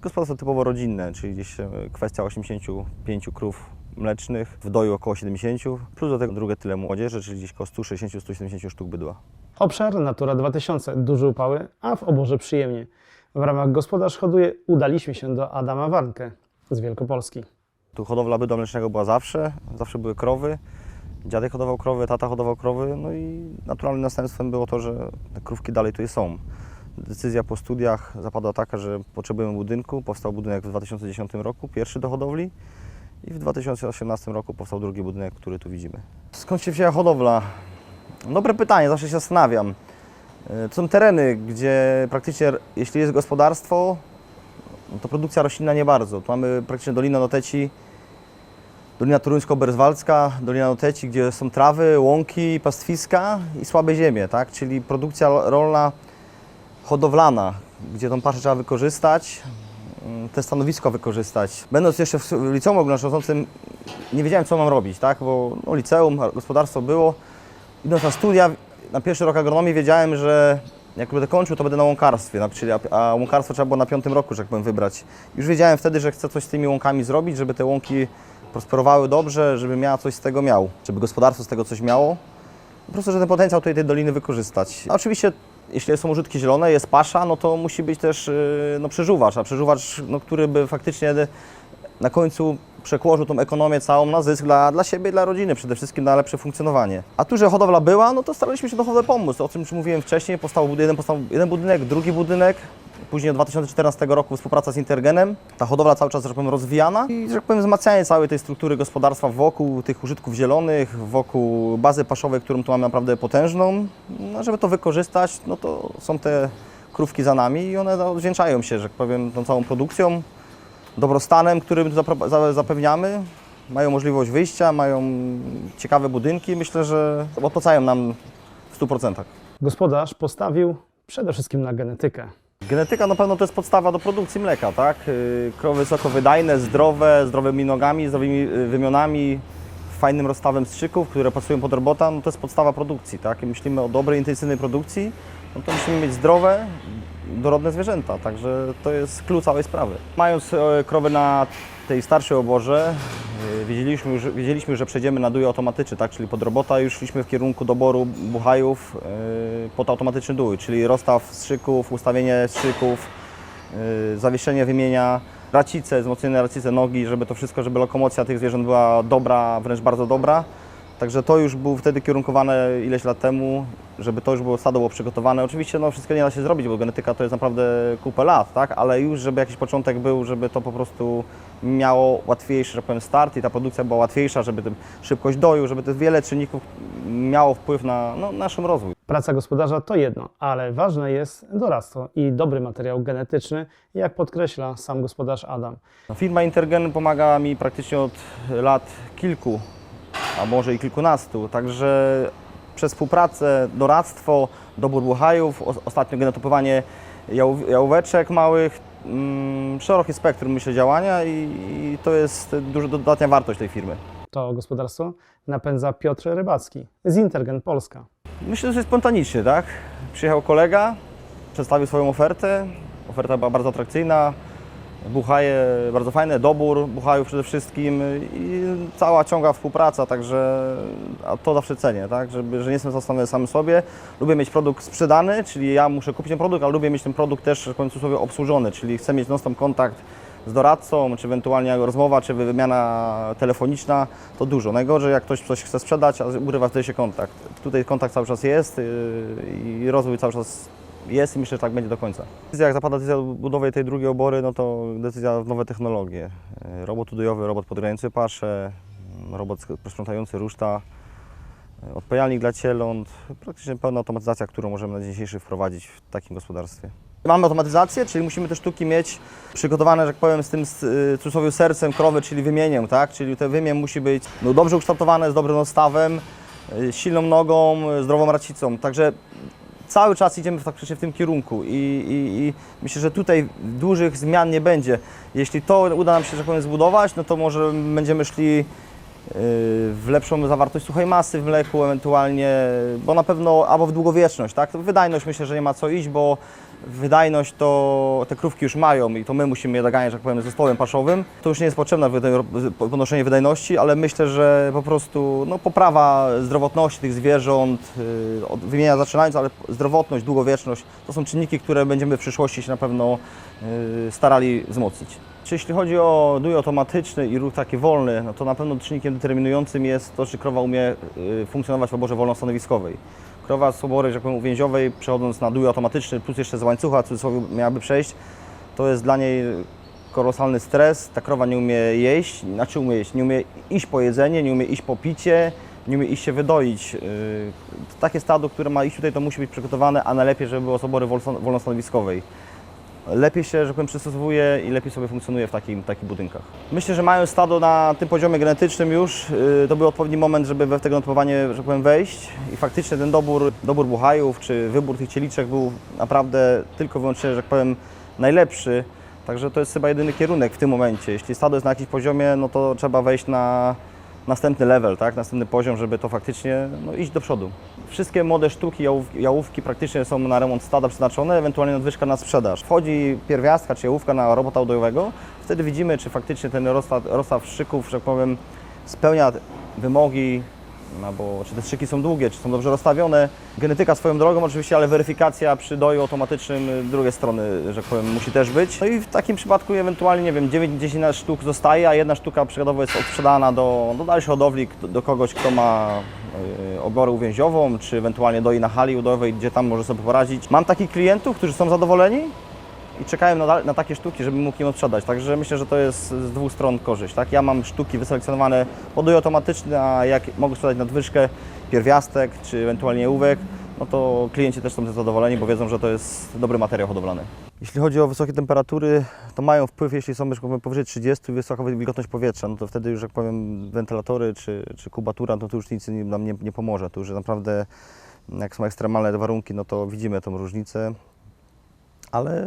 Te gospodarstwo typowo rodzinne, czyli gdzieś e, kwestia 85 krów mlecznych, w doju około 70, plus do tego drugie tyle młodzieży, czyli gdzieś około 160-170 sztuk bydła. Obszar Natura 2000, duże upały, a w oborze przyjemnie. W ramach gospodarz hoduje udaliśmy się do Adama Warnkę z Wielkopolski. Tu hodowla bydła mlecznego była zawsze, zawsze były krowy. Dziadek hodował krowy, tata hodował krowy, no i naturalnym następstwem było to, że te krówki dalej tutaj są. Decyzja po studiach zapadła taka, że potrzebujemy budynku. Powstał budynek w 2010 roku, pierwszy do hodowli i w 2018 roku powstał drugi budynek, który tu widzimy. Skąd się wzięła hodowla? Dobre pytanie, zawsze się zastanawiam. E, To są tereny, gdzie praktycznie jeśli jest gospodarstwo, to produkcja roślinna nie bardzo. Tu mamy praktycznie Dolinę Noteci, Dolina Toruńsko-Berzwalska, Dolina Noteci, gdzie są trawy, łąki, pastwiska i słabe ziemie, tak? Czyli produkcja rolna hodowlana, gdzie tą paszę trzeba wykorzystać, mm, te stanowisko wykorzystać. Będąc jeszcze w liceum ogólnokształcącym, nie wiedziałem, co mam robić, tak? Bo no, liceum, gospodarstwo było. Idąc na studia, na pierwszy rok agronomii wiedziałem, że jak będę kończył, to będę na łąkarstwie, czyli, a, łąkarstwo trzeba było na piątym roku, że tak powiem, wybrać. Już wiedziałem wtedy, że chcę coś z tymi łąkami zrobić, żeby te łąki prosperowały dobrze, żeby miała coś z tego miał, żeby gospodarstwo z tego coś miało. Po prostu, że ten potencjał tutaj tej doliny wykorzystać. A oczywiście, jeśli są użytki zielone, jest pasza, no to musi być też yy, no, przeżuwacz, a przeżuwacz, no, który by faktycznie na końcu przekłożył tą ekonomię całą na zysk dla, dla siebie i dla rodziny, przede wszystkim na lepsze funkcjonowanie. A tu, że hodowla była, no to staraliśmy się do hodowli pomóc. O czym już mówiłem wcześniej, powstał jeden, powstał jeden budynek, drugi budynek, później od 2014 roku współpraca z Intergenem. Ta hodowla cały czas, że tak powiem, rozwijana i, że tak powiem, wzmacnianie całej tej struktury gospodarstwa wokół tych użytków zielonych, wokół bazy paszowej, którą tu mamy naprawdę potężną. No, żeby to wykorzystać, no to są te krówki za nami i one odwdzięczają się, że tak powiem, tą całą produkcją dobrostanem, którym zapewniamy. Mają możliwość wyjścia, mają ciekawe budynki. Myślę, że opłacają nam w 100%. Gospodarz postawił przede wszystkim na genetykę. Genetyka na pewno to jest podstawa do produkcji mleka, tak? Yy, Krowy wysokowydajne, zdrowe, zdrowymi nogami, zdrowymi yy, wymionami, fajnym rozstawem strzyków, które pracują pod robota, no to jest podstawa produkcji, tak? I myślimy o dobrej, intensywnej produkcji, no to musimy mieć zdrowe, dorodne zwierzęta, także to jest klucz całej sprawy. Mając e, krowy na tej starszej oborze, e, wiedzieliśmy, już, wiedzieliśmy, że przejdziemy na duję automatyczny, tak? czyli pod robota już szliśmy w kierunku doboru buchajów e, pod automatyczny dój, czyli rozstaw strzyków, ustawienie strzyków, zawieszenie wymienia, racice, wzmocnione racice nogi, żeby to wszystko, żeby lokomocja tych zwierząt była dobra, wręcz bardzo dobra. Także to już było wtedy kierunkowane ileś lat temu, żeby to już było stado było przygotowane. Oczywiście no, wszystko nie da się zrobić, bo genetyka to jest naprawdę kupę lat, tak? ale już żeby jakiś początek był, żeby to po prostu miało łatwiejszy, że tak powiem, start i ta produkcja była łatwiejsza, żeby szybkość doju, żeby to wiele czynników miało wpływ na no, nasz rozwój. Praca gospodarza to jedno, ale ważne jest doradztwo i dobry materiał genetyczny, jak podkreśla sam gospodarz Adam. No, Firma Intergen pomaga mi praktycznie od lat kilku, a może i kilkunastu, także przez współpracę, doradztwo, dobór buchajów, ostatnio genotypowanie jałów, jałóweczek małych, mm, szerokie spektrum myślę działania i, i to jest duża dodatnia wartość tej firmy. To gospodarstwo napędza Piotr Rybacki z Intergen Polska. Myślę, że jest spontanicznie, tak? Przyjechał kolega, przedstawił swoją ofertę, oferta była bardzo atrakcyjna, buchaje bardzo fajne, dobór buchajów przede wszystkim i cała ciąga współpraca, także a to zawsze cenię, tak? Żeby, że nie jestem zostawiony sam sobie. Lubię mieć produkt sprzedany, czyli ja muszę kupić ten produkt, ale lubię mieć ten produkt też w końcu sobie obsłużony, czyli chcę mieć non-stop kontakt z doradcą, czy ewentualnie rozmowa, czy wymiana telefoniczna, to dużo. Najgorzej jak ktoś coś chce sprzedać, a urywa wtedy się kontakt. Tutaj kontakt cały czas jest yy, i rozwój cały czas jest i myślę, że tak będzie do końca. Jak zapada decyzja o budowie tej drugiej obory, no to decyzja w nowe technologie. Yy, Robot udojowy, robot podgrający paszę, yy, robot sprzątający ruszta, yy, odpajalnik dla cieląt, praktycznie pełna automatyzacja, którą możemy na dzień dzisiejszy wprowadzić w takim gospodarstwie. Mamy automatyzację, czyli musimy te sztuki mieć przygotowane, że tak powiem, z tym z, w cudzysłowie sercem krowy, czyli wymieniem, tak? Czyli ten wymień musi być no, dobrze ukształtowane, z dobrym odstawem, silną nogą, zdrową racicą. Także cały czas idziemy faktycznie w tym kierunku i, i, i myślę, że tutaj dużych zmian nie będzie. Jeśli to uda nam się, że tak powiem, zbudować, no to może będziemy szli w lepszą zawartość suchej masy w mleku ewentualnie, bo na pewno albo w długowieczność, tak? Wydajność myślę, że nie ma co iść, bo Wydajność to te krówki już mają i to my musimy je doganiać, tak powiem, zespołem paszowym. To już nie jest potrzebne podnoszenie wydajności, ale myślę, że po prostu no, poprawa zdrowotności tych zwierząt, yy, od wymienia zaczynając, ale zdrowotność, długowieczność to są czynniki, które będziemy w przyszłości się na pewno yy, starali wzmocnić. Czy jeśli chodzi o dój automatyczny i ruch taki wolny, no to na pewno czynnikiem determinującym jest to, czy krowa umie yy, funkcjonować w oborze wolnostanowiskowej. Krowa z obory, że tak powiem, uwięziowej, przechodząc na dół automatyczny, plus jeszcze z łańcucha, w cudzysłowie miałaby przejść, to jest dla niej kolosalny stres. Ta krowa nie umie jeść, znaczy umie jeść, nie umie iść po jedzenie, nie umie iść po picie, nie umie iść się wydoić. Yy, Takie stado, które ma iść tutaj, to musi być przygotowane, a najlepiej, żeby było z obory wolno- wolnostanowiskowej lepiej się, że powiem, przystosowuje i lepiej sobie funkcjonuje w takim, takich budynkach. Myślę, że mając stado na tym poziomie genetycznym już, yy, to był odpowiedni moment, żeby we tego notowanie, że powiem, wejść i faktycznie ten dobór, dobór buchajów czy wybór tych cieliczek był naprawdę tylko wyłącznie, że powiem, najlepszy. Także to jest chyba jedyny kierunek w tym momencie. Jeśli stado jest na jakimś poziomie, no to trzeba wejść na następny level, tak? następny poziom, żeby to faktycznie no, iść do przodu. Wszystkie młode sztuki, jałówki, jałówki praktycznie są na remont stada przeznaczone, ewentualnie nadwyżka na sprzedaż. Wchodzi pierwiastka czy jałówka na robota udojowego, wtedy widzimy, czy faktycznie ten rozstaw, rozstaw szyków, że tak powiem, spełnia wymogi, no bo czy te strzyki są długie, czy są dobrze rozstawione. Genetyka swoją drogą oczywiście, ale weryfikacja przy doju automatycznym y, drugiej strony, że tak powiem, musi też być. No i w takim przypadku ewentualnie, nie wiem, 9-10 sztuk zostaje, a jedna sztuka przykładowo jest odsprzedana do, do dalszej hodowli, do, do kogoś, kto ma y, oborę uwięziową, czy ewentualnie doi na hali udojowej, gdzie tam może sobie poradzić. Mam takich klientów, którzy są zadowoleni, i czekają na, na takie sztuki, żeby mógł im odsprzedać. Także myślę, że to jest z dwóch stron korzyść. Tak? Ja mam sztuki wyselekcjonowane podój automatyczny, a jak mogę sprzedać nadwyżkę, pierwiastek czy ewentualnie ołówek, no to klienci też są zadowoleni, bo wiedzą, że to jest dobry materiał hodowlany. Jeśli chodzi o wysokie temperatury, to mają wpływ, jeśli są powyżej 30 i wysoka wilgotność powietrza, no to wtedy już jak powiem wentylatory czy, czy kubatura, no to już nic nam nie, nie pomoże. To już naprawdę jak są ekstremalne warunki, no to widzimy tą różnicę ale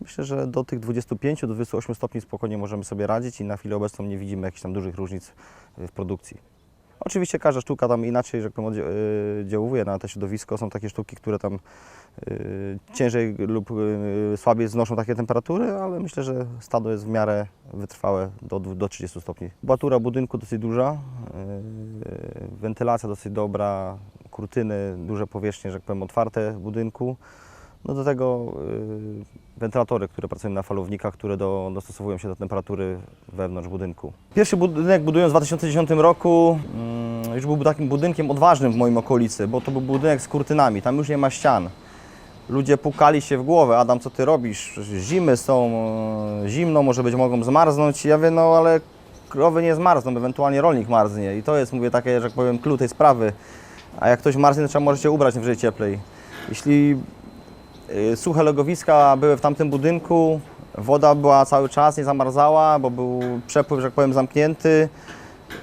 myślę, że do tych 25 do 28 stopni spokojnie możemy sobie radzić i na chwilę obecną nie widzimy jakichś tam dużych różnic w produkcji. Oczywiście każda sztuka tam inaczej, że y, oddziałuje na to środowisko. Są takie sztuki, które tam y, ciężej lub y, słabiej znoszą takie temperatury, ale myślę, że stado jest w miarę wytrwałe do, do 30 stopni. Kubatura budynku dosyć duża, y, wentylacja dosyć dobra, kurtyny, duże powierzchnie, że powiem, otwarte budynku. No do tego y, wentylatory, które pracują na falownikach, które do, dostosowują się do temperatury wewnątrz budynku. Pierwszy budynek budując w 2010 roku mm, już był takim budynkiem odważnym w moim okolicy, bo to był budynek z kurtynami, tam już nie ma ścian. Ludzie pukali się w głowę, Adam co ty robisz? Zimy są, e, zimno, może być mogą zmarznąć. Ja wiem, no ale krowy nie zmarzną, ewentualnie rolnik marznie i to jest, mówię, takie, że tak powiem, clue tej sprawy. A jak ktoś marznie, to trzeba może się ubrać najwyżej cieplej. Jeśli Suche legowiska były w tamtym budynku, woda była cały czas, nie zamarzała, bo był przepływ, że tak powiem, zamknięty.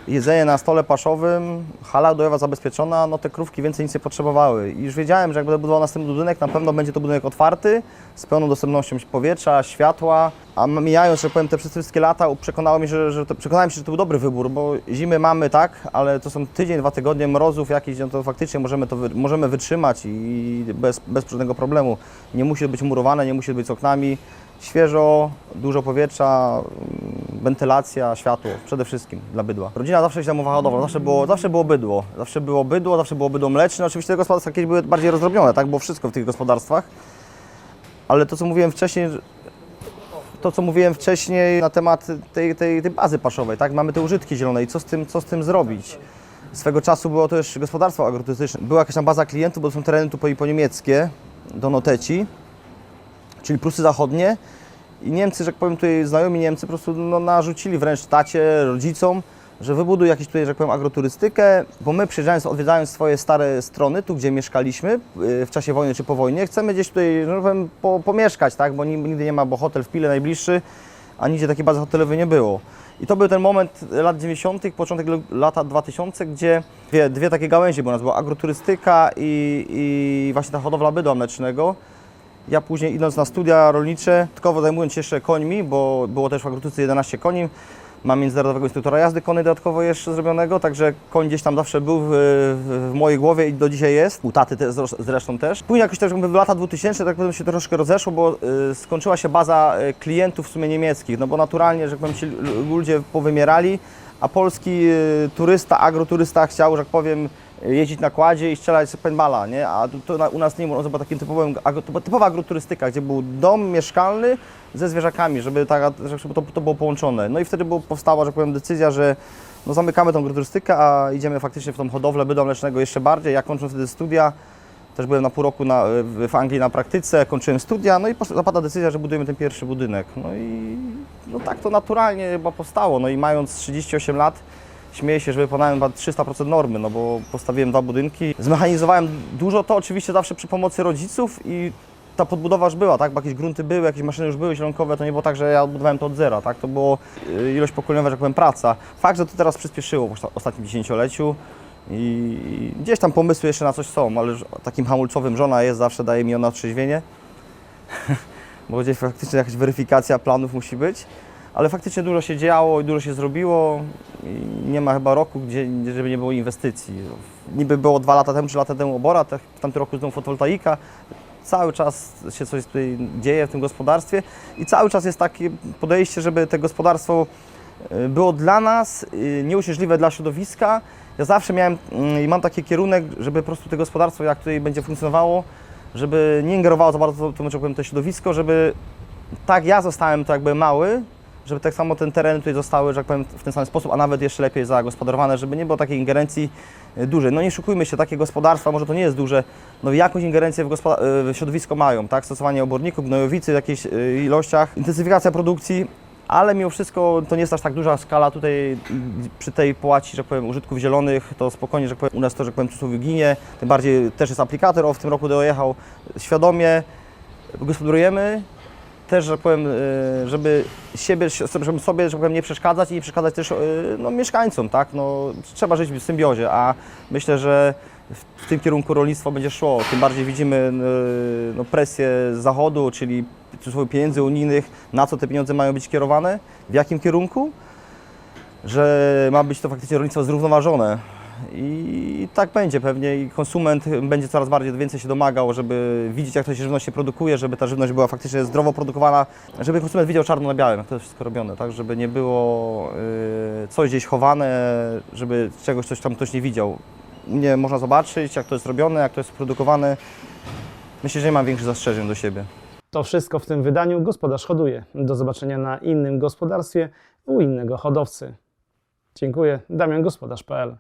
Jedzenie na stole paszowym, hala udojowa zabezpieczona, no te krówki więcej nic nie potrzebowały. I już wiedziałem, że jak będę budował następny budynek, na pewno będzie to budynek otwarty, z pełną dostępnością powietrza, światła. A mijając, że powiem, te wszystkie lata, przekonało mi się, że to, przekonałem się, że to był dobry wybór, bo zimy mamy, tak, ale to są tydzień, dwa tygodnie mrozów jakichś, no to faktycznie możemy to wy, możemy wytrzymać i bez, bez żadnego problemu. Nie musi być murowane, nie musi być z oknami. Świeżo, dużo powietrza, wentylacja, światło, przede wszystkim dla bydła. Rodzina zawsze się zajmowała hodowlą, zawsze było, zawsze było bydło. Zawsze było bydło, zawsze było bydło mleczne. Oczywiście te gospodarstwa kiedyś były bardziej rozdrobnione, tak? Było wszystko w tych gospodarstwach. Ale to, co mówiłem wcześniej, to, co mówiłem wcześniej na temat tej, tej, tej bazy paszowej, tak? Mamy te użytki zielone i co z tym, co z tym zrobić? Swego czasu było też gospodarstwo agroturystyczne. Była jakaś tam baza klientów, bo to są tereny tu po, po niemieckie, do Noteci, czyli Prusy Zachodnie. I Niemcy, że tak powiem, tutaj znajomi Niemcy po prostu no, narzucili wręcz tacie, rodzicom, że wybuduj jakąś tutaj, że tak powiem, agroturystykę, bo my przyjeżdżając, odwiedzając swoje stare strony, tu gdzie mieszkaliśmy y, w czasie wojny czy po wojnie, chcemy gdzieś tutaj, że tak powiem, po, pomieszkać, tak, bo ni- nigdy nie ma, bo hotel w Pile najbliższy, a nigdzie takiej bazy hotelowej nie było. I to był ten moment lat 90., początek lata 2000, gdzie dwie, dwie takie gałęzie, nas była agroturystyka i, i właśnie ta hodowla bydła mlecznego. Ja później idąc na studia rolnicze, tylko zajmując się jeszcze końmi, bo było też w agroturystyce 11 koni, Mam międzynarodowego instruktora jazdy konnej dodatkowo jeszcze zrobionego, także koń gdzieś tam zawsze był w, w, mojej głowie i do dzisiaj jest. U taty te, zresztą też. Później jakoś też w lata 2000 tak powiem się troszkę rozeszło, bo y, skończyła się baza y, klientów w sumie niemieckich, no bo naturalnie, że powiem, l- ludzie powymierali, a polski y, turysta, agroturysta chciał, że tak powiem, jeździć na kładzie i strzelać z paintballa, nie? A to, to u nas nie było, to była takim typowym, typowa agroturystyka, gdzie był dom mieszkalny ze zwierzakami, żeby, ta, żeby to, to było połączone. No i wtedy było, powstała, że tak powiem, decyzja, że no zamykamy tą agroturystykę, a idziemy faktycznie w tą hodowlę bydła mlecznego jeszcze bardziej. Ja kończąc wtedy studia, też byłem na pół roku na, w Anglii na praktyce, kończyłem studia, no i zapadła decyzja, że budujemy ten pierwszy budynek. No i no tak to naturalnie chyba powstało. No i mając 38 lat, śmieję się, że wykonałem chyba 300% normy, no bo postawiłem dwa budynki. Zmechanizowałem dużo to oczywiście zawsze przy pomocy rodziców i ta podbudowa już była, tak? Bo jakieś grunty były, jakieś maszyny już były zielonkowe, to nie było tak, że ja odbudowałem to od zera, tak? To było y, ilość pokoleniowa, że tak powiem, praca. Fakt, że to teraz przyspieszyło w osta- ostatnim dziesięcioleciu i gdzieś tam pomysły jeszcze na coś są, ale takim hamulcowym żona jest, zawsze daje mi ona otrzeźwienie, bo gdzieś faktycznie jakaś weryfikacja planów musi być. Ale faktycznie dużo się działo i dużo się zrobiło i nie ma chyba roku, gdzie, żeby nie było inwestycji. Niby było dwa lata temu, trzy lata temu obora, te- w tamtym roku znowu fotowoltaika. Cały czas się coś tutaj dzieje w tym gospodarstwie i cały czas jest takie podejście, żeby to gospodarstwo y, było dla nas y, nieuciążliwe dla środowiska. Ja zawsze miałem mm, i mam taki kierunek, żeby po prostu to gospodarstwo, jak tutaj będzie funkcjonowało, żeby nie ingerowało za bardzo to, powiem, to środowisko, żeby tak ja zostałem to jakby mały, żeby tak samo ten tereny tutaj zostały, że tak powiem, w ten sam sposób, a nawet jeszcze lepiej zagospodarowane, żeby nie było takiej ingerencji y, dużej. No nie szukujmy się, takie gospodarstwa, może to nie jest duże, no jakąś ingerencję w, y, w środowisko mają, tak? Stosowanie oborników, gnojowicy w jakichś y, ilościach, intensyfikacja produkcji, ale mimo wszystko to nie jest aż tak duża skala tutaj przy tej połaci, że tak powiem, użytków zielonych, to spokojnie, że tak powiem, u nas to, że powiem, cudzysłowie ginie, tym bardziej też jest aplikator, o w tym roku dojechał świadomie, gospodarujemy, też, że powiem, y, żeby siebie, żeby sobie, że powiem, nie przeszkadzać i nie przeszkadzać też y, no, mieszkańcom, tak? No, trzeba żyć w symbiozie, a myślę, że w, tym kierunku rolnictwo będzie szło. Tym bardziej widzimy y, no, presję z zachodu, czyli pieniędzy unijnych, na co te pieniądze mają być kierowane, w jakim kierunku, że ma być to faktycznie rolnictwo zrównoważone. I tak będzie pewnie i konsument będzie coraz bardziej więcej się domagał, żeby widzieć jak to się żywność się produkuje, żeby ta żywność była faktycznie zdrowo produkowana, żeby konsument widział czarno na białym, jak to jest wszystko robione, tak, żeby nie było y, coś gdzieś chowane, żeby czegoś coś tam ktoś nie widział. Nie można zobaczyć jak to jest robione, jak to jest produkowane. Myślę, że nie mam większych zastrzeżeń do siebie. To wszystko w tym wydaniu Gospodarz hoduje. Do zobaczenia na innym gospodarstwie u innego hodowcy. Dziękuję. Damian Gospodarz.pl